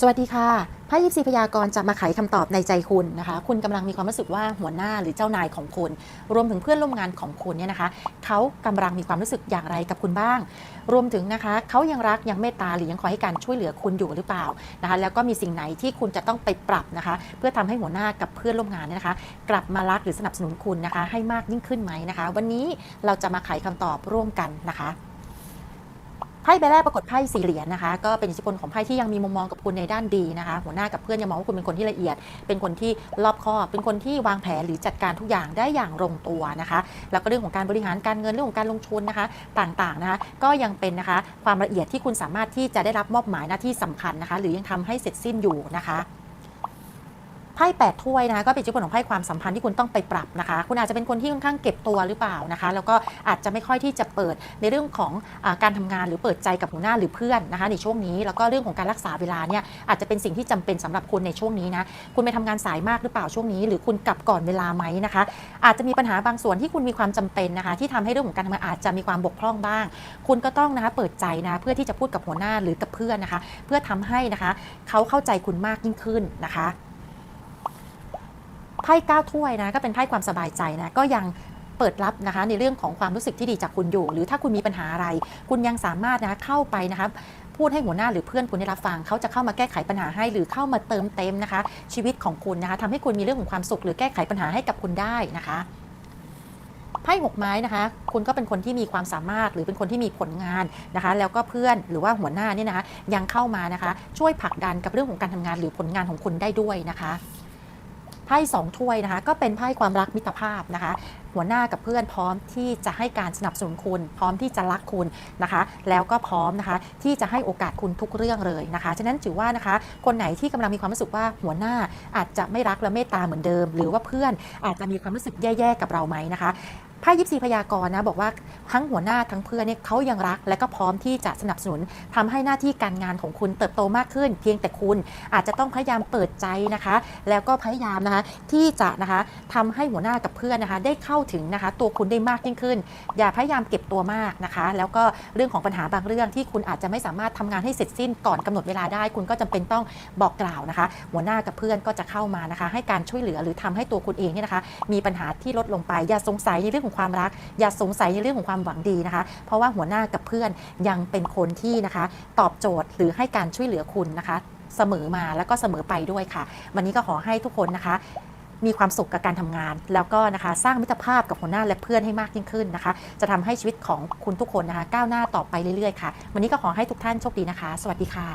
สวัสดีค่ะไพ่ยิปซีพยากรณ์จะมาไขคำตอบในใจคุณนะคะ คุณกำลังมีความรู้สึกว่าหัวหน้าหรือเจ้านายของคุณ รวมถึงเพื่อนร่วมงานของคุณเนี่ยนะคะ เขากำลังมีความรู้สึกอย่างไรกับคุณบ้าง รวมถึงนะคะ เขายังรักยังเมตตาหรือยังคอยให้การช่วยเหลือคุณอยู่หรือเปล่านะคะ แล้วก็มีสิ่งไหนที่คุณจะต้องไปปรับนะคะ เพื่อทำให้หัวหน้ากับเพื่อนร่วมงานเนี่ยนะคะ กลับมารักหรือสนับสนุนคุณนะคะ ให้มากยิ่งขึ้นไหมนะคะ วันนี้เราจะมาไขคำตอบร่วมกันนะคะ ไพ่ใบแรกปรากฏไพ่สี่เหรียญนะคะ ก็เป็นอิทธิพลของไพ่ที่ยังมีมุมมองกับคุณในด้านดีนะคะ หัวหน้ากับเพื่อนยังมองว่าคุณเป็นคนที่ละเอียด เป็นคนที่รอบคอบ เป็นคนที่วางแผนหรือจัดการทุกอย่างได้อย่างลงตัวนะคะ แล้วก็เรื่องของการบริหารการเงินเรื่องของการลงทุนนะคะ ต่างๆนะคะก็ยังเป็นนะคะความละเอียดที่คุณสามารถที่จะได้รับมอบหมายหน้าที่สำคัญนะคะ หรือยังทำให้เสร็จสิ้นอยู่นะคะ ไพ่แปดถ้วยนะคะก็เป็นจุดผลของไพ่ความสัมพันธ์ที่คุณต้องไปปรับนะคะ คุณอาจจะเป็นคนที่ค่อนข้างเก็บตัวหรือเปล่านะคะ แล้วก็อาจจะไม่ค่อยที่จะเปิดในเรื่องของอการทำงานหรือเปิดใจกับหัวหน้าหรือเพื่อนนะคะ ในช่วงนี้แล้วก็เรื่องของการรักษาเวลาเนี่ยอาจจะเป็นสิ่งที่จำเป็นสำหรับคุณในช่วงนี้นะคุณไปทำงานสายมากหรือเปล่าช่วงนี้ หรือคุณกลับก่อนเวลาไหมนะคะ อาจจะมีปัญหาบางส่วนที่คุณมีความจำเป็นนะคะ ที่ทำให้เรื่องของการทำงานอาจจะมีความบกพร่องบ้าง คุณก็ต้องนะคะเปิดใจนะเพื่อที่จะพูดกับหัวหน้าหรือกับเพื่อนนะคะ เพื่อทำให้นะคะเขาเข้าใจคุณมากยิ่งขึ้นนะคะ ไพ่เก้าถ้วยนะก็เป็นไพ่ความสบายใจนะก็ยังเปิดรับนะคะในเรื่องของความรู้สึกที่ดีจากคุณอยู่ หรือถ้าคุณมีปัญหาอะไร คุณยังสามารถนะคะเข้าไปนะคะพูดให้หัวหน้าหรือเพื่อนคุณได้รับฟังเขาจะเข้ามาแก้ไขปัญหาให้ หรือเข้ามาเติมเต็มนะคะ ชีวิตของคุณนะคะทำให้คุณมีเรื่องของความสุข หรือแก้ไขปัญหาให้กับคุณได้นะคะไพ่หกไม้นะคะ คุณก็เป็นคนที่มีความสามารถหรือเป็นคนที่มีผลงานนะคะ แล้วก็เพื่อนหรือว่าหัวหน้าเนี่ยนะคะยังเข้ามานะคะ ช่วยผลักดันกับเรื่องของการทำงานหรือผลงานของคุณได้ด้วยนะคะ ไพ่สองถ้วยนะคะก็เป็นไพ่ความรักมิตรภาพนะคะ หัวหน้ากับเพื่อนพร้อมที่จะให้การสนับสนุนคุณ พร้อมที่จะรักคุณนะคะ แล้วก็พร้อมนะคะ ที่จะให้โอกาสคุณทุกเรื่องเลยนะคะฉะนั้นถือว่านะคะ คนไหนที่กำลังมีความรู้สึกว่าหัวหน้าอาจจะไม่รักและเมตตาเหมือนเดิม หรือว่าเพื่อนอาจจะมีความรู้สึกแย่ๆกับเราไหมนะคะไพ่ยิปซีพยากรณ์นะบอกว่าทั้งหัวหน้าทั้งเพื่อนเนี่ยเขายังรัก และก็พร้อมที่จะสนับสนุนทำให้หน้าที่การงานของคุณเติบโตมากขึ้น เพียงแต่คุณอาจจะต้องพยายามเปิดใจนะคะ แล้วก็พยายามนะคะที่จะนะคะทำให้หัวหน้ากับเพื่อนนะคะ ได้เข้าถึงนะคะ ตัวคุณได้มากยิ่งขึ้น อย่าพยายามเก็บตัวมากนะคะ แล้วก็เรื่องของปัญหาบางเรื่องที่คุณอาจจะไม่สามารถทำงานให้เสร็จสิ้นก่อนกำหนดเวลาได้ คุณก็จำเป็นต้องบอกกล่าวนะคะ หัวหน้ากับเพื่อนก็จะเข้ามานะคะ ให้การช่วยเหลือหรือทำให้ตัวคุณเองเนี่ยนะคะ มีปัญหาที่ลดลงไปอย่าสงสัยในเรื่องของความรัก อย่าสงสัยในเรื่องของความหวังดีนะคะ เพราะว่าหัวหน้ากับเพื่อนยังเป็นคนที่นะคะ ตอบโจทย์หรือให้การช่วยเหลือคุณนะคะเสมอมาแล้วก็เสมอไปด้วยค่ะ วันนี้ก็ขอให้ทุกคนนะคะ มีความสุขกับการทำงาน แล้วก็นะคะสร้างมิตรภาพกับหัวหน้าและเพื่อนให้มากยิ่งขึ้นนะคะ จะทำให้ชีวิตของคุณทุกคนนะคะ ก้าวหน้าต่อไปเรื่อยๆค่ะ วันนี้ก็ขอให้ทุกท่านโชคดีนะคะ สวัสดีค่ะ